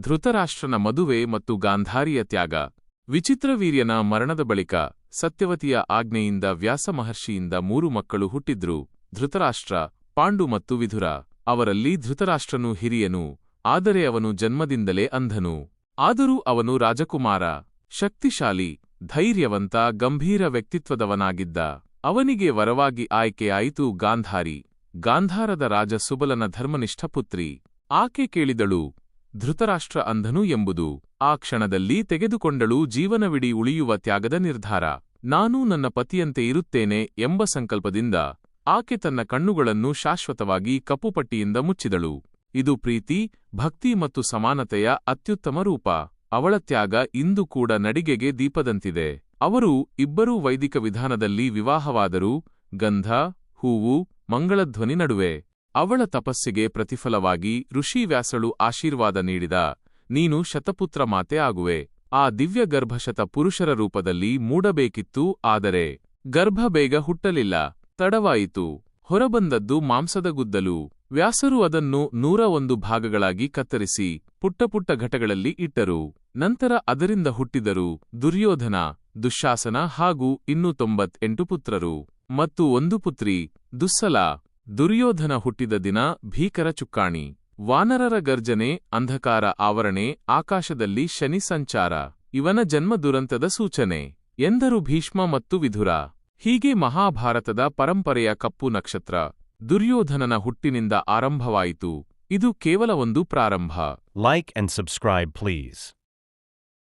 ಧೃತರಾಷ್ಟ್ರನ ಮದುವೆ ಮತ್ತು ಗಾಂಧಾರಿಯ ತ್ಯಾಗ. ವಿಚಿತ್ರವೀರ್ಯನ ಮರಣದ ಬಳಿಕ ಸತ್ಯವತಿಯ ಆಜ್ಞೆಯಿಂದ ವ್ಯಾಸ ಮಹರ್ಷಿಯಿಂದ ಮೂರು ಮಕ್ಕಳು ಹುಟ್ಟಿದ್ರು, ಧೃತರಾಷ್ಟ್ರ, ಪಾಂಡು ಮತ್ತು ವಿಧುರ. ಅವರಲ್ಲಿ ಧೃತರಾಷ್ಟ್ರನು ಹಿರಿಯನು, ಆದರೆ ಅವನು ಜನ್ಮದಿಂದಲೇ ಅಂಧನು. ಆದರೂ ಅವನು ರಾಜಕುಮಾರ, ಶಕ್ತಿಶಾಲಿ, ಧೈರ್ಯವಂತ, ಗಂಭೀರ ವ್ಯಕ್ತಿತ್ವದವನಾಗಿದ್ದ. ಅವನಿಗೆ ವರವಾಗಿ ಆಯ್ಕೆಯಾಯಿತು ಗಾಂಧಾರಿ. ಗಾಂಧಾರದ ರಾಜ ಸುಬಲನ ಧರ್ಮನಿಷ್ಠ ಪುತ್ರಿ. ಆಕೆ ಕೇಳಿದಳು ಧೃತರಾಷ್ಟ್ರ ಅಂಧನು ಎಂಬುದು ಆ ಕ್ಷಣದಲ್ಲಿ ತೆಗೆದುಕೊಂಡಳು ಜೀವನವಿಡೀ ಉಳಿಯುವ ತ್ಯಾಗದ ನಿರ್ಧಾರ. ನಾನೂ ನನ್ನ ಪತಿಯಂತೆ ಇರುತ್ತೇನೆ ಎಂಬ ಸಂಕಲ್ಪದಿಂದ ಆಕೆ ತನ್ನ ಕಣ್ಣುಗಳನ್ನು ಶಾಶ್ವತವಾಗಿ ಕಪ್ಪುಪಟ್ಟಿಯಿಂದ ಮುಚ್ಚಿದಳು. ಇದು ಪ್ರೀತಿ, ಭಕ್ತಿ ಮತ್ತು ಸಮಾನತೆಯ ಅತ್ಯುತ್ತಮ ರೂಪ. ಅವಳ ತ್ಯಾಗ ಇಂದು ಕೂಡ ನಡಿಗೆಗೆ ದೀಪದಂತಿದೆ. ಅವರು ಇಬ್ಬರೂ ವೈದಿಕ ವಿಧಾನದಲ್ಲಿ ವಿವಾಹವಾದರೂ ಗಂಧ, ಹೂವು, ಮಂಗಳಧ್ವನಿ ನಡುವೆ ಅವಳ ತಪಸ್ಸಿಗೆ ಪ್ರತಿಫಲವಾಗಿ ಋಷಿ ವ್ಯಾಸಳು ಆಶೀರ್ವಾದ ನೀಡಿದ, ನೀನು ಶತಪುತ್ರ ಮಾತೆ ಆಗುವೆ. ಆ ದಿವ್ಯ ಗರ್ಭಶತ ಪುರುಷರ ರೂಪದಲ್ಲಿ ಮೂಡಬೇಕಿತ್ತು, ಆದರೆ ಗರ್ಭ ಬೇಗ ಹುಟ್ಟಲಿಲ್ಲ. ತಡವಾಯಿತು. ಹೊರಬಂದದ್ದು ಮಾಂಸದ ಗುದ್ದಲು. ವ್ಯಾಸರು ಅದನ್ನು ನೂರ ಒಂದು ಭಾಗಗಳಾಗಿ ಕತ್ತರಿಸಿ, ಪುಟ್ಟ ಪುಟ್ಟ ಘಟಗಳಲ್ಲಿ ಇಟ್ಟರು. ನಂತರ ಅದರಿಂದ ಹುಟ್ಟಿದರು ದುರ್ಯೋಧನ ದುಶ್ಶಾಸನ ಹಾಗೂ ಇನ್ನೂ ತೊಂಬತ್ತೆಂಟು ಪುತ್ರರು. ಮತ್ತು ಒಂದು ಪುತ್ರಿ, ದುಸ್ಸಲ. ದುರ್ಯೋಧನ ಹುಟ್ಟಿದ ದಿನ ಭೀಕರ ಚುಕ್ಕಾಣಿ. ವಾನರರ ಗರ್ಜನೆ, ಅಂಧಕಾರ ಆವರಣೆ, ಆಕಾಶದಲ್ಲಿ ಶನಿ ಸಂಚಾರ, ಇವನ ಜನ್ಮ ದುರಂತದ ಸೂಚನೆ, ಎಂದರು ಭೀಷ್ಮ ಮತ್ತು ವಿಧುರ. ಹೀಗೆ ಮಹಾಭಾರತದ ಪರಂಪರೆಯ ಕಪ್ಪು ನಕ್ಷತ್ರ, ದುರ್ಯೋಧನನ ಹುಟ್ಟಿನಿಂದ ಆರಂಭವಾಯಿತು. ಇದು ಕೇವಲ ಒಂದು ಪ್ರಾರಂಭ. Like and subscribe please.